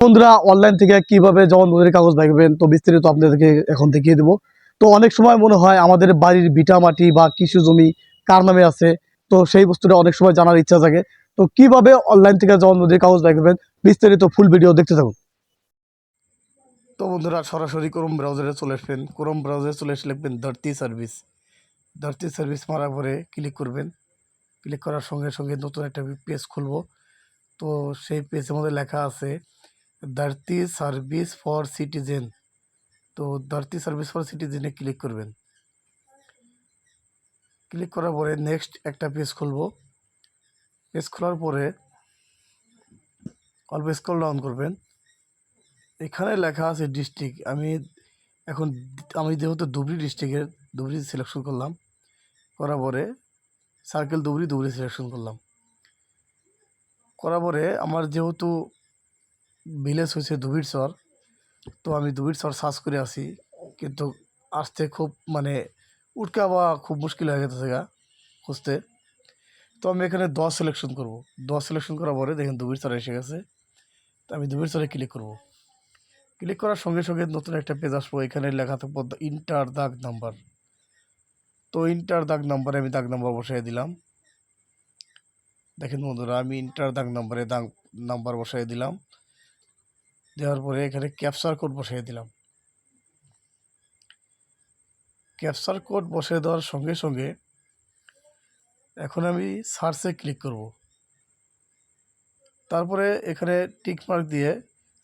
বন্ধুরা অনলাইন থেকে কীভাবে জবানবন্দির কাগজ পাইবেন তো বিস্তারিত আপনাদেরকে এখন দেখিয়ে দেবো। তো অনেক সময় মনে হয় আমাদের বাড়ির বিটা মাটি বা কৃষি জমি কার নামে আছে? তো সেই বস্তুটা অনেক সময় জানার ইচ্ছা থাকে। তো কীভাবে অনলাইন থেকে জবানবন্দির কাগজ পাইবেন বিস্তারিত ফুল ভিডিও দেখতে থাকুন। তো বন্ধুরা, সরাসরি ক্রোম ব্রাউজারে চলে আসবেন। ক্রোম ব্রাউজারে চলে এসে লিখবেন ধরতি সার্ভিস ধরতি সার্ভিস মারার পরে ক্লিক করবেন। ক্লিক করার সঙ্গে সঙ্গে নতুন একটা পেজ খুলবো। তো সেই পেজের মধ্যে লেখা আছে ধরতি সার্ভিস ফর সিটিজেন তো ধরতি সার্ভিস ফর সিটিজেনে ক্লিক করবেন। ক্লিক করার পরে নেক্সট একটা পেজ খুলবো। পেজ খোলার পরে অল্প স্ক্রল ডাউন করবেন। এখানে লেখা আছে ডিস্ট্রিক্ট আমি এখন আমি যেহেতু ধুবড়ি ডিস্ট্রিক্টের ধুবড়ি সিলেকশন করলাম, করার পরে সার্কেল ধুবড়ি ধুবড়ি সিলেকশন করলাম। করার পরে আমার যেহেতু ভিলেজ হয়েছে ধুবির চর তো আমি ধুবির চর সার্চ করে আসি। কিন্তু আসতে খুব মানে উটকা বা খুব মুশকিল হয়ে গেছে গা খুঁজতে। তো আমি এখানে দশ সিলেকশন করব। দশ সিলেকশন করার পরে দেখেন ধুবির চর এসে গেছে। তো আমি ধুবির চরে ক্লিক করব। ক্লিক করার সঙ্গে সঙ্গে নতুন একটা পেজ আসব। এখানে লেখা থাকব ইন্টার দাগ নাম্বার তো ইন্টার দাগ নাম্বারে আমি দাগ নাম্বার বসাই দিলাম। দেখেন বন্ধুরা, আমি ইন্টার দাগ নাম্বারে দাগ নাম্বার বসাই দিলাম। দেওয়ার পরে এখানে ক্যাপচার কোড বসিয়ে দিলাম। ক্যাপচার কোড বসিয়ে দেওয়ার সঙ্গে সঙ্গে এখন আমি সার্চে ক্লিক করব। তারপরে এখানে টিকমার্ক দিয়ে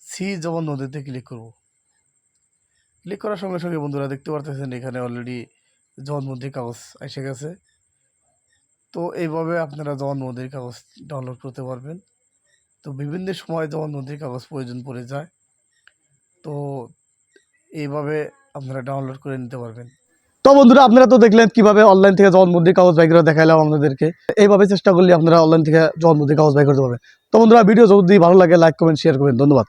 সি জবান নদীতে ক্লিক করব। ক্লিক করার সঙ্গে সঙ্গে বন্ধুরা দেখতে পারতেছেন এখানে অলরেডি জবানবন্দির কাগজ এসে গেছে। তো এইভাবে আপনারা জবানবন্দির কাগজ ডাউনলোড করতে পারবেন। তো বিভিন্ন সময় জবানবন্দির কাগজ প্রয়োজন পড়ে যায়, তো এইভাবে আপনারা ডাউনলোড করে নিতে পারবেন। তো বন্ধুরা, আপনারা তো দেখলেন কীভাবে অনলাইন থেকে জবানবন্দির কাগজ বাই করে দেখাইলাম আপনাদেরকে, এইভাবে চেষ্টা করলে আপনারা অনলাইন থেকে জবানবন্দির কাগজ বাই করতে পারবেন। তো বন্ধুরা ভিডিও যদি ভালো লাগে লাইক কমেন্ট শেয়ার করবেন। ধন্যবাদ।